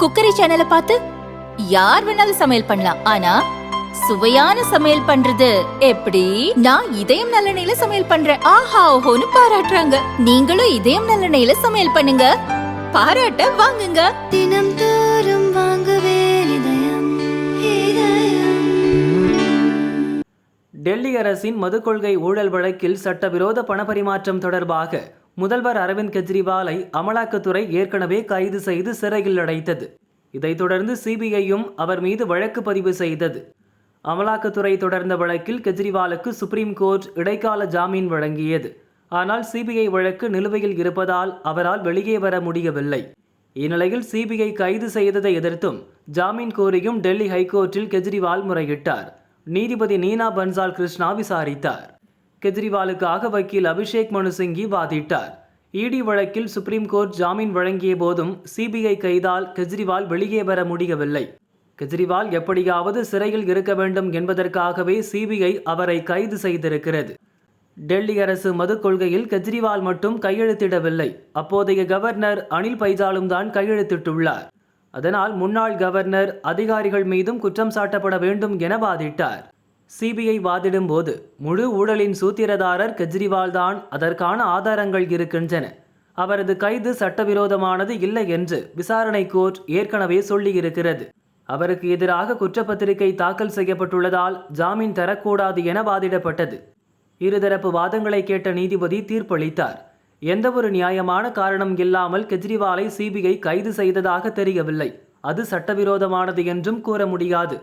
Cookery சேனலை பார்த்து யார் வேணாலும் சமையல் பண்ணலாம். ஆனா சுவையான சமையல் பண்றது எப்படி? நான் இதயம் நல்லெண்ணெயில சமையல் பண்றேன். ஆஹா ஓஹோன்னு பாராட்டுறாங்க. நீங்களும் இதயம் நல்லெண்ணெயில சமையல் பண்ணுங்க. பாராட்ட வாங்குங்க. தினம் தோறும் வாங்குவே இதயம் இதயம். டெல்லி அரசின் மது கொள்கை ஊழல் வழக்கில் சட்டவிரோத பணப்பரிமாற்றம் தொடர்பாக முதல்வர் அரவிந்த் கெஜ்ரிவாலை அமலாக்கத்துறை ஏற்கனவே கைது செய்து சிறையில் அடைத்தது. இதைத் தொடர்ந்து சிபிஐயும் அவர் மீது வழக்கு பதிவு செய்தது. அமலாக்கத்துறை தொடர்ந்த வழக்கில் கெஜ்ரிவாலுக்கு சுப்ரீம் கோர்ட் இடைக்கால ஜாமீன் வழங்கியது. ஆனால் சிபிஐ வழக்கு நிலுவையில் இருப்பதால் அவரால் வெளியே வர முடியவில்லை. இந்நிலையில் சிபிஐ கைது செய்ததை எதிர்த்தும் ஜாமீன் கோரியும் டெல்லி ஹைகோர்ட்டில் கெஜ்ரிவால் முறையிட்டார். நீதிபதி நீனா பன்சால் கிருஷ்ணா விசாரித்தார். கெஜ்ரிவாலுக்காக வக்கீல் அபிஷேக் மனு சிங்கி வாதிட்டார். இடி வழக்கில் சுப்ரீம் கோர்ட் ஜாமீன் வழங்கிய போதும் சிபிஐ கைதால் கெஜ்ரிவால் வெளியே வர முடியவில்லை. கெஜ்ரிவால் எப்படியாவது சிறையில் இருக்க வேண்டும் என்பதற்காகவே சிபிஐ அவரை கைது செய்திருக்கிறது. டெல்லி அரசு மது கொள்கையில் கெஜ்ரிவால் மட்டும் கையெழுத்திடவில்லை. அப்போதைய கவர்னர் அனில் பைஜாலும் தான் கையெழுத்திட்டுள்ளார். அதனால் முன்னாள் கவர்னர் அதிகாரிகள் மீதும் குற்றம் சாட்டப்பட வேண்டும் என வாதிட்டார். சிபிஐ வாதிடும் போது முழு ஊழலின் சூத்திரதாரர் கெஜ்ரிவால் தான் அதற்கான ஆதாரங்கள் இருக்கின்றன. அவரது கைது சட்டவிரோதமானது இல்லை என்று விசாரணை கோர்ட் ஏற்கனவே சொல்லியிருக்கிறது. அவருக்கு எதிராக குற்றப்பத்திரிகை தாக்கல் செய்யப்பட்டுள்ளதால் ஜாமீன் தரக்கூடாது என வாதிடப்பட்டது. இருதரப்பு வாதங்களை கேட்ட நீதிபதி தீர்ப்பளித்தார். எந்தவொரு நியாயமான காரணம் இல்லாமல் கெஜ்ரிவாலை சிபிஐ கைது செய்ததாக தெரியவில்லை. அது சட்டவிரோதமானது என்றும் கூற முடியாது.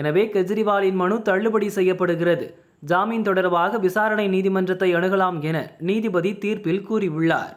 எனவே கெஜ்ரிவாலின் மனு தள்ளுபடி செய்யப்படுகிறது. ஜாமீன் தொடர்பாக விசாரணை நீதிமன்றத்தை அணுகலாம் என நீதிபதி தீர்ப்பில் கூறியுள்ளார்.